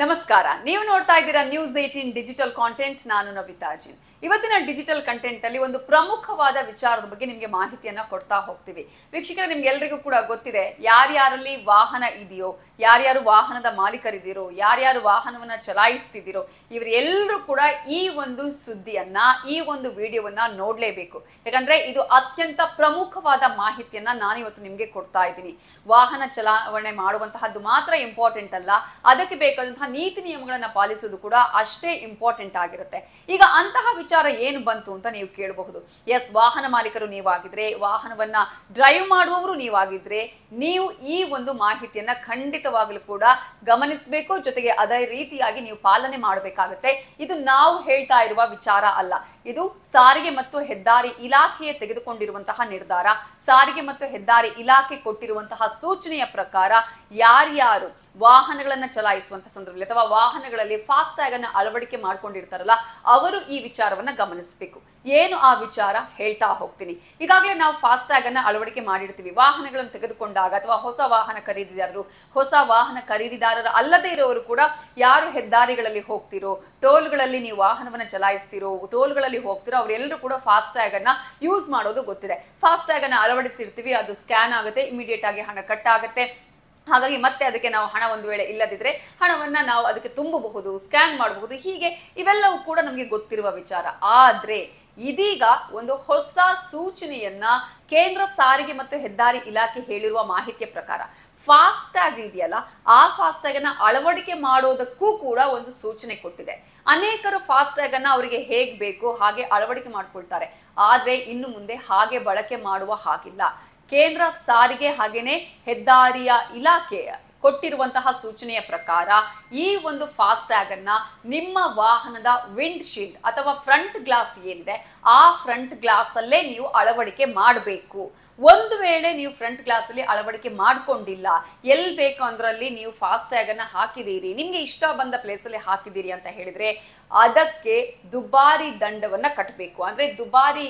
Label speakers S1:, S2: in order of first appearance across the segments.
S1: ನಮಸ್ಕಾರ. ನೀವು ನೋಡ್ತಾ ಇದ್ದೀರಾ ನ್ಯೂಸ್ ಏಟೀನ್ ಡಿಜಿಟಲ್ ಕಾಂಟೆಂಟ್ ನಾನು ನವಿತಾಜಿನ್ ಇವತ್ತಿನ ಡಿಜಿಟಲ್ ಕಂಟೆಂಟ್ ಅಲ್ಲಿ ಒಂದು ಪ್ರಮುಖವಾದ ವಿಚಾರದ ಬಗ್ಗೆ ನಿಮಗೆ ಮಾಹಿತಿಯನ್ನ ಕೊಡ್ತಾ ಹೋಗ್ತೀವಿ. ವೀಕ್ಷಕರ ನಿಮ್ಗೆ ಎಲ್ರಿಗೂ ಕೂಡ ಗೊತ್ತಿದೆ, ಯಾರ್ಯಾರಲ್ಲಿ ವಾಹನ ಇದೆಯೋ, ಯಾರ್ಯಾರು ವಾಹನದ ಮಾಲೀಕರಿದ್ದೀರೋ, ಯಾರ್ಯಾರು ವಾಹನವನ್ನ ಚಲಾಯಿಸ್ತಿದ್ದೀರೋ ಇವರೆಲ್ಲರೂ ಕೂಡ ಈ ಒಂದು ಸುದ್ದಿಯನ್ನ, ಈ ಒಂದು ವಿಡಿಯೋವನ್ನ ನೋಡ್ಲೇಬೇಕು. ಯಾಕಂದ್ರೆ ಇದು ಅತ್ಯಂತ ಪ್ರಮುಖವಾದ ಮಾಹಿತಿಯನ್ನ ನಾನು ಇವತ್ತು ನಿಮಗೆ ಕೊಡ್ತಾ ಇದ್ದೀನಿ. ವಾಹನ ಚಲಾವಣೆ ಮಾಡುವಂತಹದ್ದು ಮಾತ್ರ ಇಂಪಾರ್ಟೆಂಟ್ ಅಲ್ಲ, ಅದಕ್ಕೆ ಬೇಕಾದಂತಹ ನೀತಿ ನಿಯಮಗಳನ್ನ ಪಾಲಿಸೋದು ಕೂಡ ಅಷ್ಟೇ ಇಂಪಾರ್ಟೆಂಟ್ ಆಗಿರುತ್ತೆ. ಈಗ ಅಂತಹ ವಿಚಾರ ಏನು ಬಂತು ಅಂತ ನೀವು ಕೇಳಬಹುದು. ಎಸ್ ವಾಹನ ಮಾಲೀಕರು ನೀವಾಗಿದ್ರೆ, ವಾಹನವನ್ನ ಡ್ರೈವ್ ಮಾಡುವವರು ನೀವಾಗಿದ್ರೆ, ನೀವು ಈ ಒಂದು ಮಾಹಿತಿಯನ್ನ ಖಂಡಿತವಾಗಲೂ ಕೂಡ ಗಮನಿಸಬೇಕು, ಜೊತೆಗೆ ಅದೇ ರೀತಿಯಾಗಿ ನೀವು ಪಾಲನೆ ಮಾಡಬೇಕಾಗುತ್ತೆ. ಇದು ನಾವು ಹೇಳ್ತಾ ಇರುವ ವಿಚಾರ ಅಲ್ಲ. ಇದು ಸಾರಿಗೆ ಮತ್ತು ಹೆದ್ದಾರಿ ಇಲಾಖೆಯೇ ತೆಗೆದುಕೊಂಡಿರುವಂತಹ ನಿರ್ಧಾರ. ಸಾರಿಗೆ ಮತ್ತು ಹೆದ್ದಾರಿ ಇಲಾಖೆ ಕೊಟ್ಟಿರುವಂತಹ ಸೂಚನೆಯ ಪ್ರಕಾರ ಯಾರ್ಯಾರು ವಾಹನಗಳನ್ನ ಚಲಾಯಿಸುವಂತಹ ಸಂದರ್ಭದಲ್ಲಿ ಅಥವಾ ವಾಹನಗಳಲ್ಲಿ ಫಾಸ್ಟ್ ಟ್ಯಾಗ್ ಅನ್ನ ಅಳವಡಿಕೆ ಮಾಡ್ಕೊಂಡಿರ್ತಾರಲ್ಲ, ಅವರು ಈ ವಿಚಾರವನ್ನ ಗಮನಿಸಬೇಕು. ಏನು ಆ ವಿಚಾರ? ಹೇಳ್ತಾ ಹೋಗ್ತೀನಿ. ಈಗಾಗಲೇ ನಾವು ಫಾಸ್ಟ್ ಟ್ಯಾಗ್ ಅನ್ನ ಅಳವಡಿಕೆ ಮಾಡಿರ್ತೀವಿ. ವಾಹನಗಳನ್ನು ತೆಗೆದುಕೊಂಡಾಗ ಅಥವಾ ಹೊಸ ವಾಹನ ಖರೀದಿದಾರರು, ಹೊಸ ವಾಹನ ಖರೀದಿದಾರರು ಅಲ್ಲದೇ ಇರೋರು ಕೂಡ ಯಾರು ಹೆದ್ದಾರಿಗಳಲ್ಲಿ ಹೋಗ್ತಿರೋ, ಟೋಲ್ಗಳಲ್ಲಿ ನೀವು ವಾಹನವನ್ನ ಚಲಾಯಿಸ್ತಿರೋ, ಟೋಲ್ಗಳಲ್ಲಿ ಹೋಗ್ತಿರೋ ಅವರೆಲ್ಲರೂ ಕೂಡ ಫಾಸ್ಟ್ಯಾಗ್ ಅನ್ನ ಯೂಸ್ ಮಾಡೋದು ಗೊತ್ತಿದೆ. ಫಾಸ್ಟ್ ಟ್ಯಾಗ್ ಅನ್ನ ಅಳವಡಿಸಿರ್ತೀವಿ, ಅದು ಸ್ಕ್ಯಾನ್ ಆಗುತ್ತೆ ಇಮಿಡಿಯೇಟ್ ಆಗಿ ಹಣ ಕಟ್ ಆಗುತ್ತೆ. ಹಾಗಾಗಿ ಮತ್ತೆ ಅದಕ್ಕೆ ನಾವು ಹಣ ಒಂದು ವೇಳೆ ಇಲ್ಲದಿದ್ರೆ ಹಣವನ್ನ ನಾವು ಅದಕ್ಕೆ ತುಂಬಬಹುದು, ಸ್ಕ್ಯಾನ್ ಮಾಡಬಹುದು. ಹೀಗೆ ಇವೆಲ್ಲವೂ ಕೂಡ ನಮಗೆ ಗೊತ್ತಿರುವ ವಿಚಾರ. ಆದ್ರೆ ಇದೀಗ ಒಂದು ಹೊಸ ಸೂಚನೆಯನ್ನ ಕೇಂದ್ರ ಸಾರಿಗೆ ಮತ್ತು ಹೆದ್ದಾರಿ ಇಲಾಖೆ ಹೇಳಿರುವ ಮಾಹಿತಿಯ ಪ್ರಕಾರ ಫಾಸ್ಟ್ ಟ್ಯಾಗ್ ಇದೆಯಲ್ಲ, ಆ ಫಾಸ್ಟ್ ಟ್ಯಾಗ್ ಅನ್ನ ಅಳವಡಿಕೆ ಮಾಡೋದಕ್ಕೂ ಕೂಡ ಒಂದು ಸೂಚನೆ ಕೊಟ್ಟಿದೆ. ಅನೇಕರು ಫಾಸ್ಟ್ ಟ್ಯಾಗ್ ಅನ್ನ ಅವರಿಗೆ ಹೇಗ್ ಬೇಕು ಹಾಗೆ ಅಳವಡಿಕೆ ಮಾಡ್ಕೊಳ್ತಾರೆ. ಆದ್ರೆ ಇನ್ನು ಮುಂದೆ ಹಾಗೆ ಬಳಕೆ ಮಾಡುವ ಹಾಗಿಲ್ಲ. ಕೇಂದ್ರ ಸಾರಿಗೆ ಹಾಗೇನೆ ಹೆದ್ದಾರಿಯ ಇಲಾಖೆ ಕೊಟ್ಟಿರುವಂತಹ ಸೂಚನೆಯ ಪ್ರಕಾರ ಈ ಒಂದು ಫಾಸ್ಟ್ಯಾಗ್ ಅನ್ನ ನಿಮ್ಮ ವಾಹನದ ವಿಂಡ್ ಶೀಲ್ಡ್ ಅಥವಾ ಫ್ರಂಟ್ ಗ್ಲಾಸ್ ಏನಿದೆ, ಆ ಫ್ರಂಟ್ ಗ್ಲಾಸ್ ಅಲ್ಲೇ ನೀವು ಅಳವಡಿಕೆ ಮಾಡಬೇಕು. ಒಂದು ವೇಳೆ ನೀವು ಫ್ರಂಟ್ ಗ್ಲಾಸ್ ಅಲ್ಲಿ ಅಳವಡಿಕೆ ಮಾಡ್ಕೊಂಡಿಲ್ಲ, ಎಲ್ಲಿ ಬೇಕು ಅಂದ್ರಲ್ಲಿ ನೀವು ಫಾಸ್ಟ್ ಟ್ಯಾಗ್ ಅನ್ನ ಹಾಕಿದೀರಿ ನಿಮ್ಗೆ ಇಷ್ಟ ಬಂದ ಪ್ಲೇಸ್ ಅಲ್ಲಿ ಹಾಕಿದೀರಿ ಅಂತ ಹೇಳಿದ್ರೆ ಅದಕ್ಕೆ ದುಬಾರಿ ದಂಡವನ್ನ ಕಟ್ಟಬೇಕು ಅಂದ್ರೆ ದುಬಾರಿ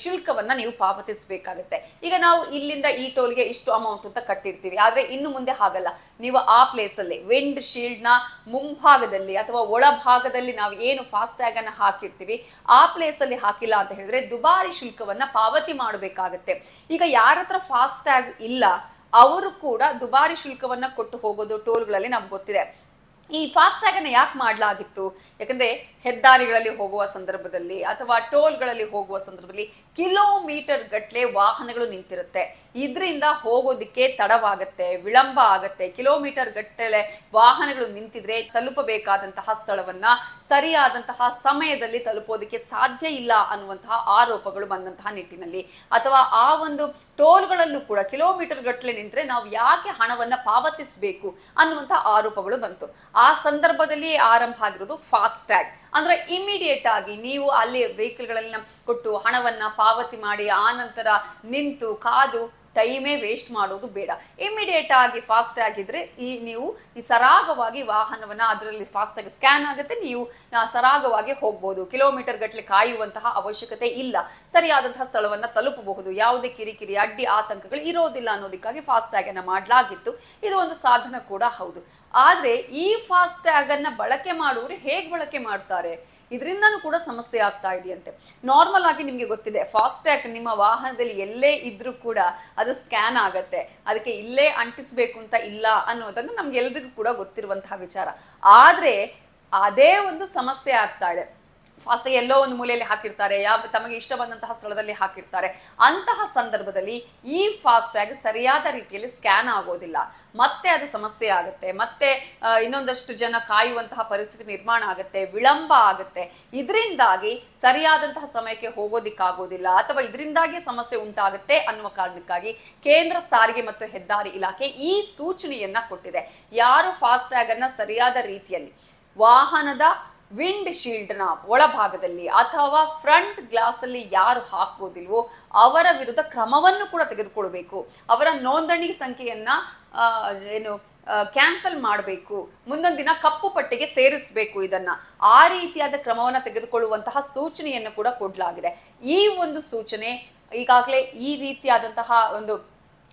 S1: ಶುಲ್ಕವನ್ನ ನೀವು ಪಾವತಿಸಬೇಕಾಗುತ್ತೆ. ಈಗ ನಾವು ಇಲ್ಲಿಂದ ಈ ಟೋಲ್ಗೆ ಇಷ್ಟು ಅಮೌಂಟ್ ಅಂತ ಕಟ್ಟಿರ್ತೀವಿ. ಆದ್ರೆ ಇನ್ನು ಮುಂದೆ ಹಾಗಲ್ಲ. ನೀವು ಆ ಪ್ಲೇಸ್ ಅಲ್ಲಿ ವಿಂಡ್ ಶೀಲ್ಡ್ನ ಮುಂಭಾಗದಲ್ಲಿ ಅಥವಾ ಒಳಭಾಗದಲ್ಲಿ ನಾವು ಏನು ಫಾಸ್ಟ್ ಟ್ಯಾಗ್ ಅನ್ನ ಹಾಕಿರ್ತೀವಿ, ಆ ಪ್ಲೇಸ್ ಅಲ್ಲಿ ಹಾಕಿಲ್ಲ ಅಂತ ಹೇಳಿದ್ರೆ ದುಬಾರಿ ಶುಲ್ಕವನ್ನ ಪಾವತಿ ಮಾಡಬೇಕಾಗತ್ತೆ. ಈಗ ಯಾರ ಹತ್ರ ಫಾಸ್ಟ್ ಟ್ಯಾಗ್ ಇಲ್ಲ, ಅವರು ಕೂಡ ದುಬಾರಿ ಶುಲ್ಕವನ್ನ ಕೊಟ್ಟು ಹೋಗೋದು ಟೋಲ್ಗಳಲ್ಲಿ ನಮ್ಗೆ ಗೊತ್ತಿದೆ. ಈ ಫಾಸ್ಟ್ಯಾಗ್ ಅನ್ನು ಯಾಕೆ ಮಾಡಲಾಗಿತ್ತು? ಯಾಕಂದ್ರೆ ಹೆದ್ದಾರಿಗಳಲ್ಲಿ ಹೋಗುವ ಸಂದರ್ಭದಲ್ಲಿ ಅಥವಾ ಟೋಲ್ಗಳಲ್ಲಿ ಹೋಗುವ ಸಂದರ್ಭದಲ್ಲಿ ಕಿಲೋಮೀಟರ್ ಗಟ್ಲೆ ವಾಹನಗಳು ನಿಂತಿರುತ್ತೆ. ಇದರಿಂದ ಹೋಗೋದಿಕ್ಕೆ ತಡವಾಗತ್ತೆ, ವಿಳಂಬ ಆಗತ್ತೆ. ಕಿಲೋಮೀಟರ್ ಗಟ್ಟಲೆ ವಾಹನಗಳು ನಿಂತಿದ್ರೆ ತಲುಪಬೇಕಾದಂತಹ ಸ್ಥಳವನ್ನ, ಸರಿಯಾದಂತಹ ಸಮಯದಲ್ಲಿ ತಲುಪೋದಕ್ಕೆ ಸಾಧ್ಯ ಇಲ್ಲ ಅನ್ನುವಂತಹ ಆರೋಪಗಳು ಬಂದಂತಹ ನಿಟ್ಟಿನಲ್ಲಿ. ಅಥವಾ ಆ ಒಂದು ಟೋಲ್ಗಳಲ್ಲೂ ಕೂಡ ಕಿಲೋಮೀಟರ್ ಗಟ್ಟಲೆ ನಿಂತರೆ ನಾವು ಯಾಕೆ ಹಣವನ್ನ ಪಾವತಿಸಬೇಕು ಅನ್ನುವಂತಹ ಆರೋಪಗಳು ಬಂತು. ಸಂದರ್ಭದಲ್ಲಿ ಆರಂಭ ಆಗಿರೋದು ಫಾಸ್ಟ್ ಟ್ಯಾಗ್ ಅಂದ್ರೆ ಇಮಿಡಿಯೇಟ್ ಆಗಿ ನೀವು ಅಲ್ಲಿ ವೆಹಿಕಲ್ಗಳನ್ನ ಕೊಟ್ಟು ಹಣವನ್ನ ಪಾವತಿ ಮಾಡಿ, ಆ ನಂತರ ನಿಂತು, ಕಾದು ಟೈಮೇ ವೇಸ್ಟ್ ಮಾಡೋದು ಬೇಡ. ಇಮಿಡಿಯೇಟ್ ಆಗಿ ಫಾಸ್ಟ್ ಆಗಿದ್ರೆ ಈ ನೀವು ಈ ಸರಾಗವಾಗಿ ವಾಹನವನ್ನ ಅದರಲ್ಲಿ ಫಾಸ್ಟ್ ಆಗಿ ಸ್ಕ್ಯಾನ್ ಆಗುತ್ತೆ, ನೀವು ಸರಾಗವಾಗಿ ಹೋಗ್ಬೋದು. ಕಿಲೋಮೀಟರ್ ಗಟ್ಟಲೆ ಕಾಯುವಂತಹ ಅವಶ್ಯಕತೆ ಇಲ್ಲ. ಸರಿಯಾದಂತಹ ಸ್ಥಳವನ್ನ ತಲುಪಬಹುದು. ಯಾವುದೇ ಕಿರಿಕಿರಿ, ಅಡ್ಡಿ, ಆತಂಕಗಳು ಇರೋದಿಲ್ಲ ಅನ್ನೋದಕ್ಕಾಗಿ ಫಾಸ್ಟ್ ಟ್ಯಾಗ್ ಅನ್ನ ಮಾಡಲಾಗಿತ್ತು. ಇದು ಒಂದು ಸಾಧನ ಕೂಡ ಹೌದು. ಆದರೆ ಈ ಫಾಸ್ಟ್ ಟ್ಯಾಗ್ ಅನ್ನ ಬಳಕೆ ಮಾಡುವವರು ಹೇಗೆ ಬಳಕೆ ಮಾಡ್ತಾರೆ? ಇದರಿಂದನೂ ಕೂಡ ಸಮಸ್ಯೆ ಆಗ್ತಾ ಇದೆಯಂತೆ. ನಾರ್ಮಲ್ ಆಗಿ ನಿಮಗೆ ಗೊತ್ತಿದೆ ಫಾಸ್ಟ್ಯಾಗ್ ನಿಮ್ಮ ವಾಹನದಲ್ಲಿ ಎಲ್ಲೇ ಇದ್ರೂ ಕೂಡ ಅದು ಸ್ಕ್ಯಾನ್ ಆಗತ್ತೆ. ಅದಕ್ಕೆ ಇಲ್ಲೇ ಅಂಟಿಸ್ಬೇಕು ಅಂತ ಇಲ್ಲ ಅನ್ನೋದನ್ನು ನಮ್ಗೆ ಎಲ್ರಿಗೂ ಕೂಡ ಗೊತ್ತಿರುವಂತಹ ವಿಚಾರ. ಆದ್ರೆ ಅದೇ ಒಂದು ಸಮಸ್ಯೆ ಆಗ್ತಾ ಇದೆ. ಫಾಸ್ಟ್ ಎಲ್ಲೋ ಒಂದು ಮೂಲೆಯಲ್ಲಿ ಹಾಕಿರ್ತಾರೆ ಯಾವ ತಮಗೆ ಇಷ್ಟ ಬಂದಂತಹ ಸ್ಥಳದಲ್ಲಿ ಹಾಕಿರ್ತಾರೆ. ಅಂತಹ ಸಂದರ್ಭದಲ್ಲಿ ಈ ಫಾಸ್ಟ್ ಟ್ಯಾಗ್ ಸರಿಯಾದ ರೀತಿಯಲ್ಲಿ ಸ್ಕ್ಯಾನ್ ಆಗೋದಿಲ್ಲ. ಮತ್ತೆ ಅದು ಸಮಸ್ಯೆ ಆಗುತ್ತೆ. ಮತ್ತೆ ಇನ್ನೊಂದಷ್ಟು ಜನ ಕಾಯುವಂತಹ ಪರಿಸ್ಥಿತಿ ನಿರ್ಮಾಣ ಆಗುತ್ತೆ, ವಿಳಂಬ ಆಗುತ್ತೆ. ಇದರಿಂದಾಗಿ ಸರಿಯಾದಂತಹ ಸಮಯಕ್ಕೆ ಹೋಗೋದಿಕ್ಕಾಗೋದಿಲ್ಲ ಅಥವಾ ಇದರಿಂದಾಗಿ ಸಮಸ್ಯೆ ಉಂಟಾಗುತ್ತೆ ಅನ್ನುವ ಕಾರಣಕ್ಕಾಗಿ ಕೇಂದ್ರ ಸಾರಿಗೆ ಮತ್ತು ಹೆದ್ದಾರಿ ಇಲಾಖೆ ಈ ಸೂಚನೆಯನ್ನ ಕೊಟ್ಟಿದೆ. ಯಾರು ಫಾಸ್ಟ್ ಟ್ಯಾಗ್ ಅನ್ನ ಸರಿಯಾದ ರೀತಿಯಲ್ಲಿ ವಾಹನದ ವಿಂಡ್ ಶೀಲ್ಡ್ನ ಒಳಭಾಗದಲ್ಲಿ ಅಥವಾ ಫ್ರಂಟ್ ಗ್ಲಾಸ್ ಅಲ್ಲಿ ಯಾರು ಹಾಕೋದಿಲ್ವೋ ಅವರ ವಿರುದ್ಧ ಕ್ರಮವನ್ನು ಕೂಡ ತೆಗೆದುಕೊಳ್ಬೇಕು ಅವರ ನೋಂದಣಿ ಸಂಖ್ಯೆಯನ್ನು ಏನು ಕ್ಯಾನ್ಸಲ್ ಮಾಡಬೇಕು. ಮುಂದೊಂದು ದಿನ ಕಪ್ಪು ಪಟ್ಟಿಗೆ ಸೇರಿಸಬೇಕು ಇದನ್ನ. ಆ ರೀತಿಯಾದ ಕ್ರಮವನ್ನು ತೆಗೆದುಕೊಳ್ಳುವಂತಹ ಸೂಚನೆಯನ್ನು ಕೂಡ ಕೊಡಲಾಗಿದೆ. ಈ ಒಂದು ಸೂಚನೆ ಈಗಾಗಲೇ ಈ ರೀತಿಯಾದಂತಹ ಒಂದು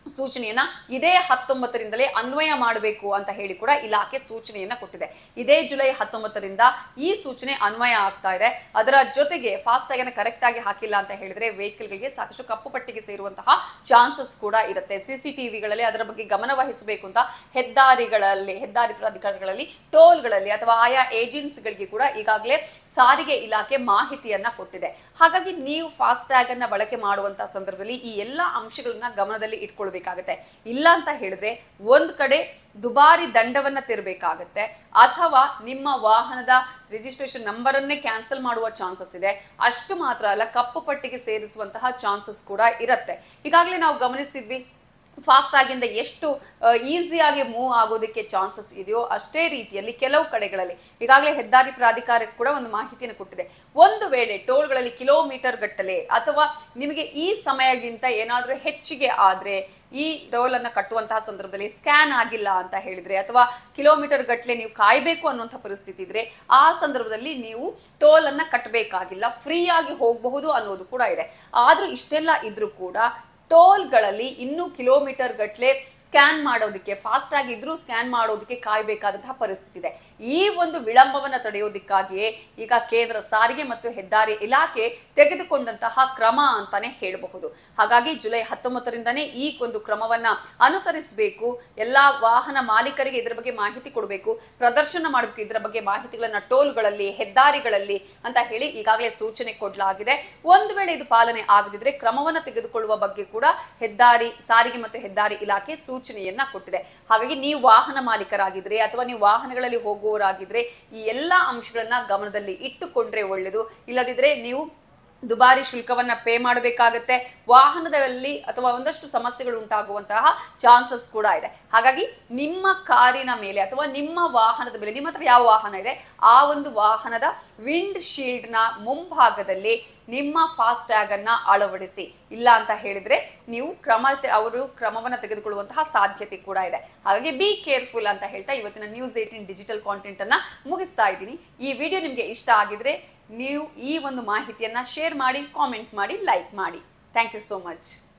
S1: ಸೂಚನೆಯನ್ನ ಇದೇ ಹತ್ತೊಂಬತ್ತರಿಂದಲೇ ಅನ್ವಯ ಮಾಡಬೇಕು ಅಂತ ಹೇಳಿ ಕೂಡ ಇಲಾಖೆ ಸೂಚನೆಯನ್ನ ಕೊಟ್ಟಿದೆ. ಇದೇ ಜುಲೈ ಹತ್ತೊಂಬತ್ತರಿಂದ ಈ ಸೂಚನೆ ಅನ್ವಯ ಆಗ್ತಾ ಇದೆ. ಅದರ ಜೊತೆಗೆ ಫಾಸ್ಟ್ ಅನ್ನ ಕರೆಕ್ಟ್ ಆಗಿ ಹಾಕಿಲ್ಲ ಅಂತ ಹೇಳಿದ್ರೆ ವೆಹಿಕಲ್ಗಳಿಗೆ ಸಾಕಷ್ಟು ಕಪ್ಪು ಪಟ್ಟಿಗೆ ಸೇರುವಂತಹ ಚಾನ್ಸಸ್ ಕೂಡ ಇರುತ್ತೆ. ಸಿಸಿಟಿವಿಗಳಲ್ಲಿ ಅದರ ಬಗ್ಗೆ ಗಮನ ವಹಿಸಬೇಕು ಅಂತ ಹೆದ್ದಾರಿಗಳಲ್ಲಿ, ಹೆದ್ದಾರಿ ಪ್ರಾಧಿಕಾರಗಳಲ್ಲಿ, ಟೋಲ್ಗಳಲ್ಲಿ ಅಥವಾ ಆಯಾ ಏಜೆನ್ಸಿಗಳಿಗೆ ಕೂಡ ಈಗಾಗಲೇ ಸಾರಿಗೆ ಇಲಾಖೆ ಮಾಹಿತಿಯನ್ನ ಕೊಟ್ಟಿದೆ. ಹಾಗಾಗಿ ನೀವು ಫಾಸ್ಟ್ ಟ್ಯಾಗ್ ಅನ್ನ ಬಳಕೆ ಮಾಡುವಂತಹ ಸಂದರ್ಭದಲ್ಲಿ ಈ ಎಲ್ಲಾ ಅಂಶಗಳನ್ನ ಗಮನದಲ್ಲಿ ಇಟ್ಕೊಳ್ಬೇಕಾಗತ್ತೆ ಇಲ್ಲ ಅಂತ ಹೇಳಿದ್ರೆ ಒಂದು ಕಡೆ ದುಬಾರಿ ದಂಡವನ್ನ ತೆರಬೇಕಾಗತ್ತೆ. ಅಥವಾ ನಿಮ್ಮ ವಾಹನದ ರಿಜಿಸ್ಟ್ರೇಷನ್ ನಂಬರನ್ನೇ ಕ್ಯಾನ್ಸಲ್ ಮಾಡುವ ಚಾನ್ಸಸ್ ಇದೆ. ಅಷ್ಟು ಮಾತ್ರ ಅಲ್ಲ, ಕಪ್ಪು ಪಟ್ಟಿಗೆ ಸೇರಿಸುವಂತಹ ಚಾನ್ಸಸ್ ಕೂಡ ಇರುತ್ತೆ. ಈಗಾಗಲೇ ನಾವು ಗಮನಿಸಿದ್ವಿ ಫಾಸ್ಟ್ ಆಗಿಂದ ಎಷ್ಟು ಈಸಿಯಾಗಿ ಮೂವ್ ಆಗೋದಕ್ಕೆ ಚಾನ್ಸಸ್ ಇದೆಯೋ ಅಷ್ಟೇ ರೀತಿಯಲ್ಲಿ ಕೆಲವು ಕಡೆಗಳಲ್ಲಿ ಈಗಾಗಲೇ ಹೆದ್ದಾರಿ ಪ್ರಾಧಿಕಾರಕ್ಕೆ ಕೂಡ ಒಂದು ಮಾಹಿತಿಯನ್ನು ಕೊಟ್ಟಿದೆ. ಒಂದು ವೇಳೆ ಟೋಲ್ಗಳಲ್ಲಿ ಕಿಲೋಮೀಟರ್ ಗಟ್ಟಲೆ ಅಥವಾ ನಿಮಗೆ ಈ ಸಮಯಗಿಂತ ಏನಾದರೂ ಹೆಚ್ಚಿಗೆ ಆದರೆ ಈ ಟೋಲ್ ಅನ್ನು ಕಟ್ಟುವಂತಹ ಸಂದರ್ಭದಲ್ಲಿ ಸ್ಕ್ಯಾನ್ ಆಗಿಲ್ಲ ಅಂತ ಹೇಳಿದ್ರೆ ಅಥವಾ ಕಿಲೋಮೀಟರ್ ಗಟ್ಟಲೆ ನೀವು ಕಾಯಬೇಕು ಅನ್ನುವಂಥ ಪರಿಸ್ಥಿತಿ ಇದ್ರೆ ಆ ಸಂದರ್ಭದಲ್ಲಿ ನೀವು ಟೋಲ್ ಅನ್ನ ಕಟ್ಟಬೇಕಾಗಿಲ್ಲ ಫ್ರೀಯಾಗಿ ಹೋಗಬಹುದು ಅನ್ನೋದು ಕೂಡ ಇದೆ. ಆದರೂ ಇಷ್ಟೆಲ್ಲ ಇದ್ರೂ ಕೂಡ ಟೋಲ್ಗಳಲ್ಲಿ ಇನ್ನೂ ಕಿಲೋಮೀಟರ್ ಗಟ್ಟಲೆ ಸ್ಕ್ಯಾನ್ ಮಾಡೋದಕ್ಕೆ ಫಾಸ್ಟ್ ಆಗಿದ್ರೂ ಸ್ಕ್ಯಾನ್ ಮಾಡೋದಕ್ಕೆ ಕಾಯಬೇಕಾದಂತಹ ಪರಿಸ್ಥಿತಿ ಇದೆ ಈ ಒಂದು ವಿಳಂಬವನ್ನು ತಡೆಯೋದಕ್ಕಾಗಿಯೇ ಈಗ ಕೇಂದ್ರ ಸಾರಿಗೆ ಮತ್ತು ಹೆದ್ದಾರಿ ಇಲಾಖೆ ತೆಗೆದುಕೊಂಡಂತಹ ಕ್ರಮ ಅಂತಾನೆ ಹೇಳಬಹುದು. ಹಾಗಾಗಿ ಜುಲೈ ಹತ್ತೊಂಬತ್ತರಿಂದನೇ ಈ ಒಂದು ಕ್ರಮವನ್ನ ಅನುಸರಿಸಬೇಕು, ಎಲ್ಲಾ ವಾಹನ ಮಾಲೀಕರಿಗೆ ಇದರ ಬಗ್ಗೆ ಮಾಹಿತಿ ಕೊಡಬೇಕು, ಪ್ರದರ್ಶನ ಮಾಡಬೇಕು, ಇದರ ಬಗ್ಗೆ ಮಾಹಿತಿಗಳನ್ನ ಟೋಲ್ಗಳಲ್ಲಿ, ಹೆದ್ದಾರಿಗಳಲ್ಲಿ ಅಂತ ಹೇಳಿ ಈಗಾಗಲೇ ಸೂಚನೆ ಕೊಡಲಾಗಿದೆ. ಒಂದು ವೇಳೆ ಇದು ಪಾಲನೆ ಆಗದಿದ್ರೆ ಕ್ರಮವನ್ನ ತೆಗೆದುಕೊಳ್ಳುವ ಬಗ್ಗೆ ಕೂಡ ಹೆದ್ದಾರಿ, ಸಾರಿಗೆ ಮತ್ತು ಹೆದ್ದಾರಿ ಇಲಾಖೆ ಸೂಚನೆಯನ್ನ ಕೊಟ್ಟಿದೆ. ಹಾಗಾಗಿ ನೀವು ವಾಹನ ಮಾಲೀಕರಾಗಿದ್ರೆ ಅಥವಾ ನೀವು ವಾಹನಗಳಲ್ಲಿ ಹೋಗುವವರಾಗಿದ್ರೆ ಈ ಎಲ್ಲಾ ಅಂಶಗಳನ್ನ ಗಮನದಲ್ಲಿ ಇಟ್ಟುಕೊಂಡ್ರೆ ಒಳ್ಳೆಯದು ಇಲ್ಲದಿದ್ರೆ ನೀವು ದುಬಾರಿ ಶುಲ್ಕವನ್ನ ಪೇ ಮಾಡಬೇಕಾಗತ್ತೆ. ವಾಹನದಲ್ಲಿ ಅಥವಾ ಒಂದಷ್ಟು ಸಮಸ್ಯೆಗಳು ಉಂಟಾಗುವಂತಹ ಚಾನ್ಸಸ್ ಕೂಡ ಇದೆ. ಹಾಗಾಗಿ ನಿಮ್ಮ ಕಾರಿನ ಮೇಲೆ ಅಥವಾ ನಿಮ್ಮ ವಾಹನದ ಮೇಲೆ, ನಿಮ್ಮ ಹತ್ರ ಯಾವ ವಾಹನ ಇದೆ, ಆ ಒಂದು ವಾಹನದ ವಿಂಡ್ ಶೀಲ್ಡ್ನ ಮುಂಭಾಗದಲ್ಲಿ ನಿಮ್ಮ ಫಾಸ್ಟ್ ಟ್ಯಾಗ್ ಅನ್ನ ಅಳವಡಿಸಿ. ಇಲ್ಲ ಅಂತ ಹೇಳಿದ್ರೆ ನೀವು ಕ್ರಮ ಅವರು ಕ್ರಮವನ್ನ ತೆಗೆದುಕೊಳ್ಳುವಂತಹ ಸಾಧ್ಯತೆ ಕೂಡ ಇದೆ. ಹಾಗಾಗಿ ಬಿ ಕೇರ್ಫುಲ್ ಅಂತ ಹೇಳ್ತಾ ಇವತ್ತಿನ ನ್ಯೂಸ್ ಏಟಿನ್ ಡಿಜಿಟಲ್ ಕಾಂಟೆಂಟ್ ಅನ್ನ ಮುಗಿಸ್ತಾ ಇದ್ದೀನಿ. ಈ ವಿಡಿಯೋ ನಿಮಗೆ ಇಷ್ಟ ಆಗಿದ್ರೆ ನೀವು ಈ ಒಂದು ಮಾಹಿತಿಯನ್ನು ಶೇರ್ ಮಾಡಿ ಕಾಮೆಂಟ್ ಮಾಡಿ ಲೈಕ್ ಮಾಡಿ. Thank you so much